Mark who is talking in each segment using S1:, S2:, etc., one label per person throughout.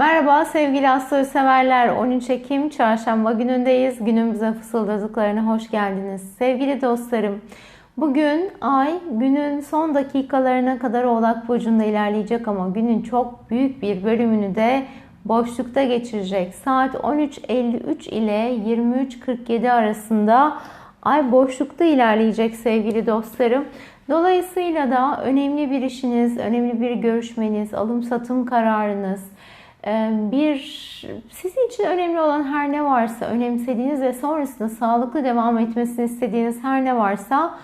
S1: Merhaba sevgili astroloji severler. 13 Ekim çarşamba günündeyiz. Günümüze fısıldadıklarına hoş geldiniz. Sevgili dostlarım, bugün ay günün son dakikalarına kadar Oğlak Burcu'nda ilerleyecek ama günün çok büyük bir bölümünü de boşlukta geçirecek. Saat 13.53 ile 23.47 arasında ay boşlukta ilerleyecek sevgili dostlarım. Dolayısıyla da önemli bir işiniz, önemli bir görüşmeniz, alım satım kararınız, bir sizin için önemli olan her ne varsa, önemsediğiniz ve sonrasında sağlıklı devam etmesini istediğiniz her ne varsa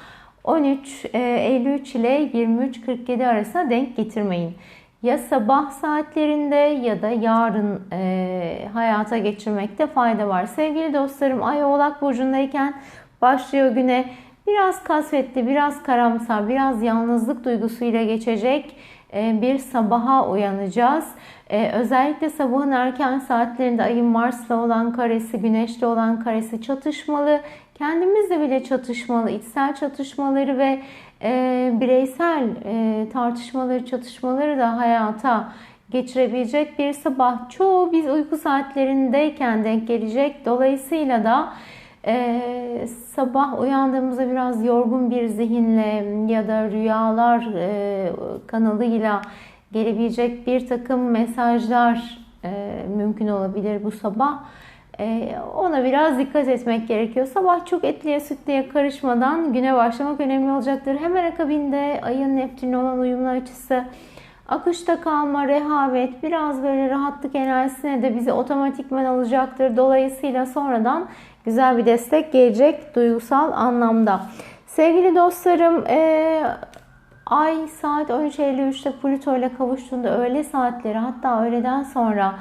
S1: 13.53 ile 23.47 arasında denk getirmeyin. Ya sabah saatlerinde ya da yarın e, hayata geçirmekte fayda var. Sevgili dostlarım Ay Oğlak Burcu'ndayken başlıyor güne biraz kasvetli, biraz karamsar, biraz yalnızlık duygusuyla geçecek e, bir sabaha uyanacağız. E, özellikle sabahın erken saatlerinde ayın Mars'la olan karesi, Güneş'le olan karesi çatışmalı. Kendimizle bile çatışmalı, içsel çatışmaları ve e, bireysel tartışmaları, çatışmaları da hayata geçirebilecek bir sabah. Çoğu biz uyku saatlerindeyken denk gelecek. Dolayısıyla da ee, sabah uyandığımızda biraz yorgun bir zihinle ya da rüyalar e, kanalıyla gelebilecek bir takım mesajlar e, mümkün olabilir bu sabah. E, ona biraz dikkat etmek gerekiyor. Sabah çok etliye sütlüye karışmadan güne başlamak önemli olacaktır. Hemen akabinde ayın Neptün'le olan uyumlu açısı akışta kalma, rehavet, biraz böyle rahatlık enerjisine de bizi otomatikman alacaktır. Dolayısıyla sonradan güzel bir destek gelecek duygusal anlamda. Sevgili dostlarım, e, Ay saat 13.53'te Plüto ile kavuştuğunda öğle saatleri hatta öğleden sonra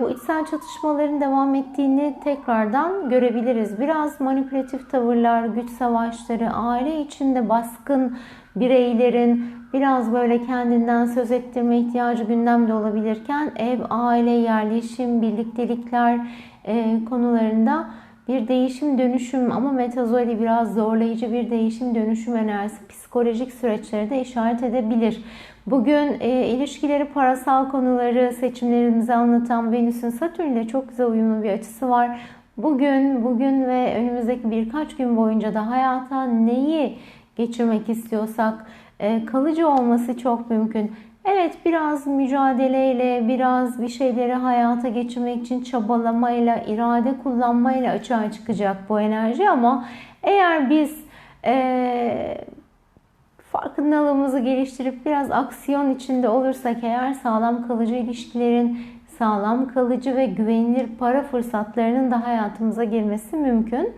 S1: bu içsel çatışmaların devam ettiğini tekrardan görebiliriz. Biraz manipülatif tavırlar, güç savaşları, aile içinde baskın bireylerin biraz böyle kendinden söz ettirme ihtiyacı gündemde olabilirken ev, aile, yerleşim, birliktelikler e, konularında bir değişim dönüşüm ama metazoli biraz zorlayıcı bir değişim dönüşüm enerjisi psikolojik süreçleri de işaret edebilir. Bugün e, ilişkileri, parasal konuları, seçimlerimizi anlatan Venüs'ün Satürn ile çok güzel uyumlu bir açısı var. Bugün, bugün ve önümüzdeki birkaç gün boyunca da hayata neyi geçirmek istiyorsak e, kalıcı olması çok mümkün. Evet biraz mücadeleyle, biraz bir şeyleri hayata geçirmek için çabalamayla, irade kullanmayla açığa çıkacak bu enerji ama eğer biz e, farkındalığımızı geliştirip biraz aksiyon içinde olursak eğer sağlam kalıcı ilişkilerin, sağlam kalıcı ve güvenilir para fırsatlarının da hayatımıza girmesi mümkün.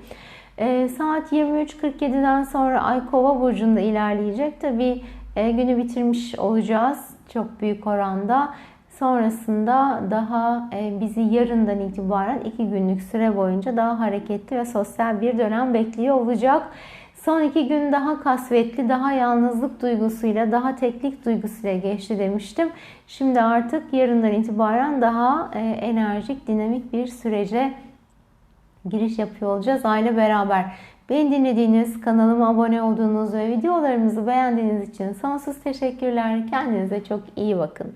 S1: E, saat 23.47'den sonra Ay Kova burcunda ilerleyecek. Tabi e, günü bitirmiş olacağız çok büyük oranda. Sonrasında daha e, bizi yarından itibaren iki günlük süre boyunca daha hareketli ve sosyal bir dönem bekliyor olacak. Son iki gün daha kasvetli, daha yalnızlık duygusuyla, daha teklik duygusuyla geçti demiştim. Şimdi artık yarından itibaren daha e, enerjik, dinamik bir sürece giriş yapıyor olacağız aile beraber. Beni dinlediğiniz, kanalıma abone olduğunuz ve videolarımızı beğendiğiniz için sonsuz teşekkürler. Kendinize çok iyi bakın.